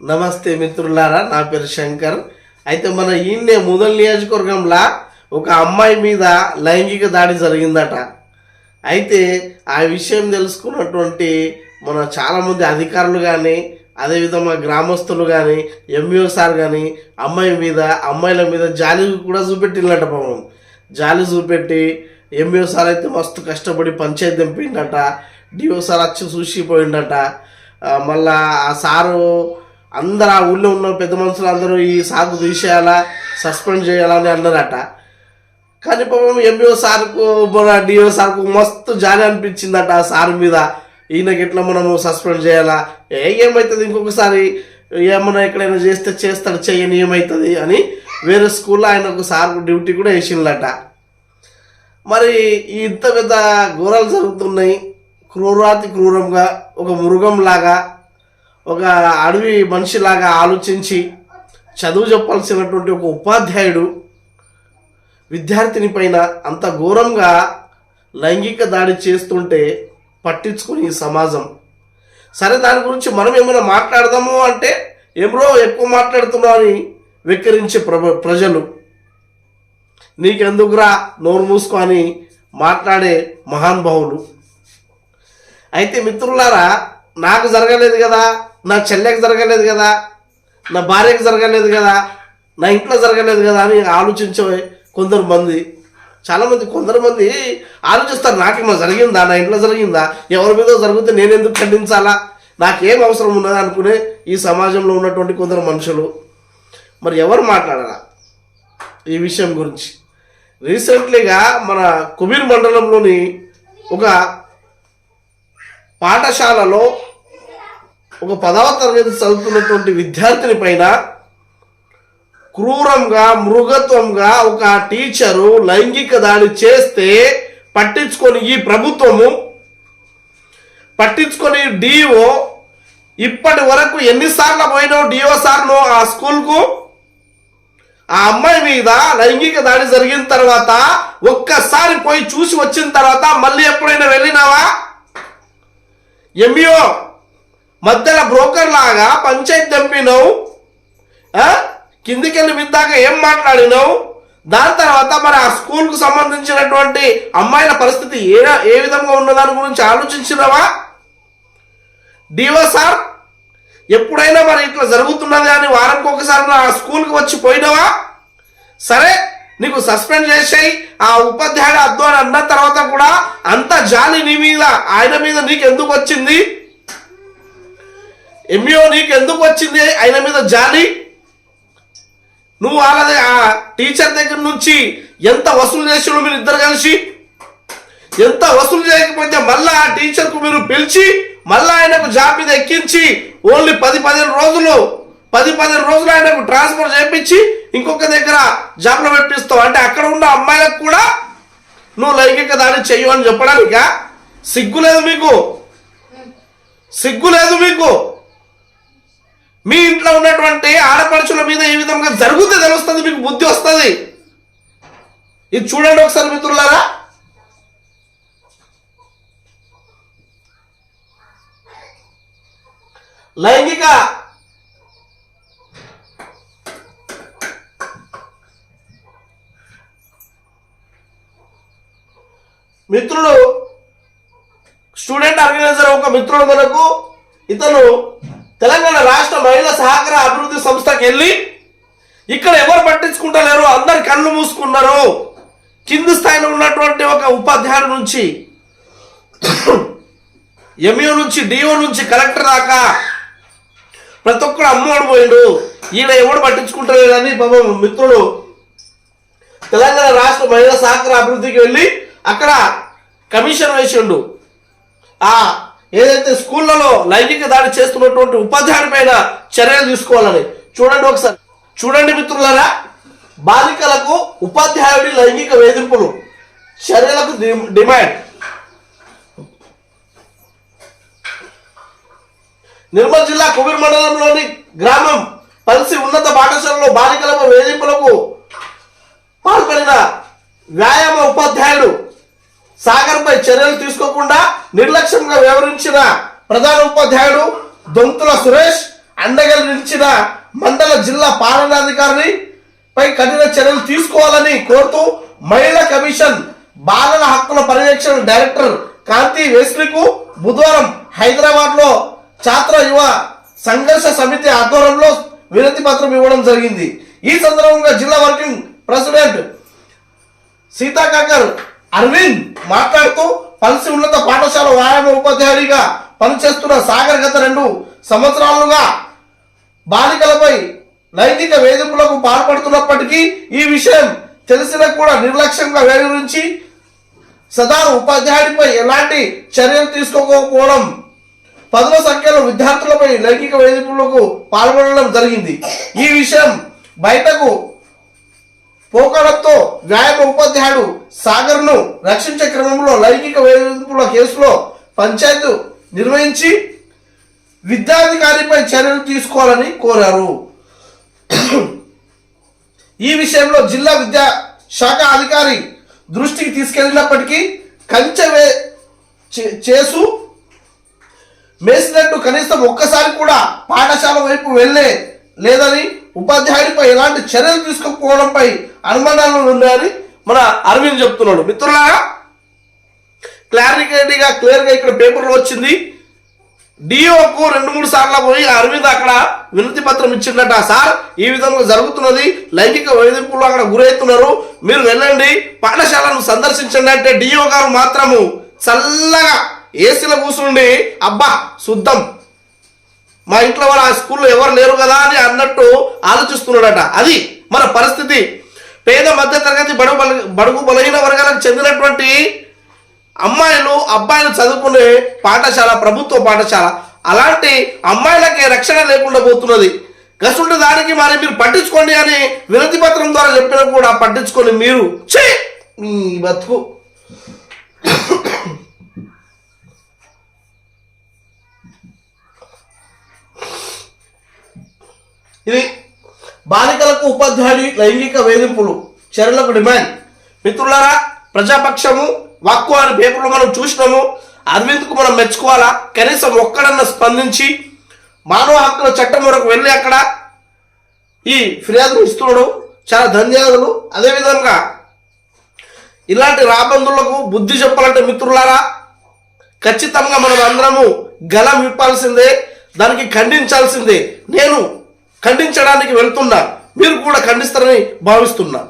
నమస్తే మిత్రులారా నా పేరు శంకర్. అయితే మన ఈయన్నే ముదల్ నియోజకవర్గంలో ఒక అమ్మాయి మీద లైంగిక దాడి జరిగిందట. అయితే ఆ విషయం తెలుసుకున్నటువంటి మన చాలామంది అధికారులు కానీ అదేవిధంగా గ్రామస్తులు కానీ ఎంఈఓ సార్ కానీ అమ్మాయి మీద అమ్మాయిల మీద జాలి కూడా చూపెట్టిందట పాపం. జాలి చూపెట్టి ఎంఈఓ సార్ అయితే మస్తు కష్టపడి పంచాయతీ దింపిండట డిఓ సార్ వచ్చి చూసిపోయిండట మళ్ళా ఆ సారు అందరు ఆ ఊళ్ళో ఉన్న పెద్ద మనుషులు అందరూ ఈ సాగు తీసేయాలా సస్పెండ్ చేయాలా అని అన్నారట. కానీ పాపం ఎంబీఓ సార్కు మన డిఓ సార్కు మస్తు జాలి అనిపించిందట ఆ సార్ మీద. ఈయనకి ఎట్లా మనము సస్పెండ్ చేయాలా? ఏ ఏమవుతుంది ఇంకొకసారి? ఏమన్నా ఎక్కడైనా చేస్తే చేస్తాడు చేయని ఏమవుతుంది అని వేరే స్కూల్లో ఆయన ఒక సార్ డ్యూటీ కూడా వేసిండట మరి ఈ ఇంత పెద్ద ఘోరాలు జరుగుతున్నాయి. క్రూరాతి క్రూరంగా ఒక మృగంలాగా ఒక అడవి మనిషిలాగా ఆలోచించి చదువు చెప్పాల్సినటువంటి ఒక ఉపాధ్యాయుడు విద్యార్థిని పైన అంత ఘోరంగా లైంగిక దాడి చేస్తుంటే పట్టించుకుని ఈ సమాజం. సరే దాని గురించి మనం ఏమైనా మాట్లాడదాము అంటే ఏమ్రో ఎక్కువ మాట్లాడుతున్నావు అని వెక్కిరించే ప్ర ప్రజలు. నీకెందుకురా నోరు మూసుకో అని మాట్లాడే మహానుభావులు. అయితే మిత్రులారా నాకు జరగలేదు కదా? నా చెల్లెకి జరగలేదు కదా నా భార్యకి జరగలేదు కదా నా ఇంట్లో జరగలేదు కదా అని ఆలోచించే కొందరు మంది చాలామంది కొందరు మంది ఆలోచిస్తారు నాకేమో జరిగిందా నా ఇంట్లో జరిగిందా ఎవరి మీద జరిగితే నేను ఎందుకు ఖండించాలా? నాకేం అవసరం ఉన్నది అనుకునే ఈ సమాజంలో ఉన్నటువంటి కొందరు మనుషులు. మరి ఎవరు మాట్లాడారా ఈ విషయం గురించి? రీసెంట్లీగా మన కుబీర్ మండలంలోని ఒక పాఠశాలలో ఒక పదవ తరగతి చదువుతున్నటువంటి విద్యార్థిని పైన క్రూరంగా మృగత్వంగా ఒక టీచరు లైంగిక దాడి చేస్తే పట్టించుకొని ఈ ప్రభుత్వము పట్టించుకొని డిఓ ఇప్పటి వరకు ఎన్నిసార్లు పోయినావు డిఓ సార్ను ఆ స్కూల్కు? ఆ అమ్మాయి మీద లైంగిక దాడి జరిగిన తర్వాత ఒక్కసారి పోయి చూసి వచ్చిన తర్వాత మళ్ళీ ఎప్పుడైనా వెళ్ళినావా? ఎంఈఓ మధ్యలో బ్రోకర్ లాగా పంచాయతీ దంపినవు. కిందికెళ్ళి విద్దాక ఏం మాట్లాడినావు? దాని తర్వాత మరి ఆ స్కూల్కు సంబంధించినటువంటి అమ్మాయిల పరిస్థితి ఏ ఏ విధంగా ఉన్నదాని గురించి ఆలోచించినావా? డివో సార్ ఎప్పుడైనా మరి ఇట్లా జరుగుతున్నది అని వారానికి ఒకసారి ఆ స్కూల్కి వచ్చి పోయినావా? సరే నీకు సస్పెండ్ చేసేయి. ఆ ఉపాధ్యాయుడు అద్దు అని అన్న తర్వాత కూడా అంత జాలి నీ మీద ఆయన మీద నీకు ఎందుకు వచ్చింది? ఎంఈఓ నీకు ఎందుకు వచ్చింది? ఆయన మీద జాలి? నువ్వు వాళ్ళది ఆ టీచర్ దగ్గర నుంచి ఎంత వసూలు చేసాడు మీరు ఇద్దరు కలిసి? ఎంత వసూలు చేయకపోతే మళ్ళా ఆ టీచర్కు మీరు పిలిచి మళ్ళా ఆయనకు జాబ్ మీద ఎక్కించి ఓన్లీ పది పదిహేను రోజులు పది పదిహేను రోజులు ఆయనకు ట్రాన్స్ఫర్ చేయించి ఇంకొక దగ్గర జాబ్లో పెట్టిస్తావు. అంటే అక్కడ ఉన్న అమ్మాయిలకు కూడా నువ్వు లైంగిక దాడి చెయ్యు అని చెప్పడానిక? సిగ్గు లేదు మీకు? సిగ్గు లేదు మీకు? మీ ఇంట్లో ఉన్నటువంటి ఆడపడుచుల మీద ఏ విధంగా జరుగుతే తెలుస్తుంది మీకు బుద్ధి వస్తుంది? ఇది చూడండి ఒకసారి మిత్రులారా. లైంగిక మిత్రుడు స్టూడెంట్ ఆర్గనైజర్ ఒక మిత్రుడు మనకు ఇతను తెలంగాణ రాష్ట్ర మహిళా సహకార అభివృద్ధి సంస్థకి వెళ్ళి ఇక్కడ ఎవరు పట్టించుకుంటలేరు? అందరు కళ్ళు మూసుకున్నారు. కింది స్థాయిలో ఉన్నటువంటి ఒక ఉపాధ్యాయుడు నుంచి ఎంఈఓ నుంచి డిఓ నుంచి కలెక్టర్ దాకా ప్రతి ఒక్కరు అమ్మోడు పోయిండు. ఈయన ఎవడు పట్టించుకుంటలేడని పాపం మిత్రుడు తెలంగాణ రాష్ట్ర మహిళా సహకార అభివృద్ధికి వెళ్ళి అక్కడ కమిషన్ వేసిండు. ఆ ఏదైతే స్కూళ్ళలో లైంగిక దాడి చేస్తున్నటువంటి ఉపాధ్యాయుడి పైన చర్యలు తీసుకోవాలని చూడండి ఒకసారి. చూడండి మిత్రులారా బాలికలకు ఉపాధ్యాయుడి లైంగిక వేధింపులు చర్యలకు డి- డిమాండ్. నిర్మల్ జిల్లా కుబీర్ మండలంలోని గ్రామం పల్సి ఉన్నత పాఠశాలలో బాలికలకు వేధింపులకు పాల్పడిన వ్యాయామ ఉపాధ్యాయుడు సాగర్పై చర్యలు తీసుకోకుండా నిర్లక్ష్యంగా వ్యవహరించిన ప్రధాన ఉపాధ్యాయుడు దొంతుల సురేష్ అండగా నిలిచిన మండల జిల్లా పాలనాధికారిని పై కఠిన చర్యలు తీసుకోవాలని కోరుతూ మహిళా కమిషన్ బాలల హక్కుల పర్యవేక్షణ డైరెక్టర్ కాంతి వేస్లికు బుధవారం హైదరాబాద్లో ఛాత్ర యువ సంఘర్ష సమితి ఆధ్వర్యంలో వినతి పత్రం ఇవ్వడం జరిగింది. ఈ సందర్భంగా జిల్లా వర్కింగ్ ప్రెసిడెంట్ సీతాకాకర్ అరవింద్ మాట్లాడుతూ పల్సి ఉన్నత పాఠశాల వ్యాయామ ఉపాధ్యాయుడిగా పనిచేస్తున్న సాగర్ గత రెండు సంవత్సరాలుగా బాలికలపై లైంగిక వేధింపులకు పాల్పడుతున్నప్పటికీ ఈ విషయం తెలిసినా కూడా నిర్లక్ష్యంగా వ్యవహరించి సదా ఉపాధ్యాయుడిపై ఎలాంటి చర్యలు తీసుకోకపోవడం పదవ సంఖ్యలో విద్యార్థులపై లైంగిక వేధింపులకు పాల్గొనడం జరిగింది. ఈ విషయం బయటకు పోకడతో వ్యాయామ ఉపాధ్యాయుడు సాగర్ను రక్షించే క్రమంలో లైంగిక వేధింపుల కేసులో పంచాయతీ నిర్వహించి విద్యాధికారిపై చర్యలు తీసుకోవాలని కోరారు. ఈ విషయంలో జిల్లా విద్యా శాఖ అధికారి దృష్టికి తీసుకెళ్ళినప్పటికీ కంచె వే- చే- చేసు మేసినట్టు కనీసం ఒక్కసారి కూడా పాఠశాల వైపు వెళ్ళే లేదని ఉపాధ్యాయుడిపై ఎలాంటి చర్యలు తీసుకోకపోవడంపై అనుమానాలు ఉన్నాయని మన అరవింద్ చెప్తున్నాడు. మిత్రులారా క్లారిటీగా క్లియర్గా ఇక్కడ పేపర్లో వచ్చింది. డిఓకు రెండు మూడు సార్లు పోయి అరవింద్ అక్కడ వినతి పత్రం ఇచ్చిందట సార్ ఈ విధంగా జరుగుతున్నది. లైంగిక వేధింపులు అక్కడ గురవుతున్నారు. మీరు వెళ్ళండి. పాఠశాలను సందర్శించండి అంటే డిఓ గారు మాత్రము చల్లగా ఏసీలో కూర్చుండి అబ్బా శుద్ధం. మా ఇంట్లో వాళ్ళు ఆ స్కూల్లో ఎవరు లేరు కదా అని అన్నట్టు ఆలోచిస్తున్నాడట. అది మన పరిస్థితి. పేద మధ్య తరగతి బడుగు బల- బడుగు బలహీన వర్గాలకు చెందినటువంటి అమ్మాయిలు అబ్బాయిలు చదువుకునే పాఠశాల ప్రభుత్వ పాఠశాల అలాంటి అమ్మాయిలకి రక్షణ లేకుండా పోతున్నది. గసుంటి దానికి మరి మీరు పట్టించుకోండి అని వినతి పత్రం ద్వారా చెప్పినా కూడా పట్టించుకొని మీరు. చే బతుకు. ఇది బాలికలకు ఉపాధ్యాయుడి లైంగిక వేధింపులు. చర్యలకు డిమాండ్. మిత్రులారా ప్రజాపక్షము వాక్కు అని పేపర్లు మనం చూసినాము. అరవింద్కు మనం మెచ్చుకోవాలా? కనీసం ఒక్కడన్నా స్పందించి మానవ హక్కుల చట్టం వరకు వెళ్ళి అక్కడ ఈ ఫిర్యాదులు ఇస్తున్నాడు. చాలా ధన్యవాదాలు. అదేవిధంగా ఇలాంటి రాబందులకు బుద్ధి చెప్పాలంటే మిత్రులారా ఖచ్చితంగా మనం అందరము గలం విప్పాల్సిందే దానికి ఖండించాల్సిందే. నేను ఖండించడానికి వెళ్తున్నా మీరు కూడా ఖండిస్తారని భావిస్తున్నా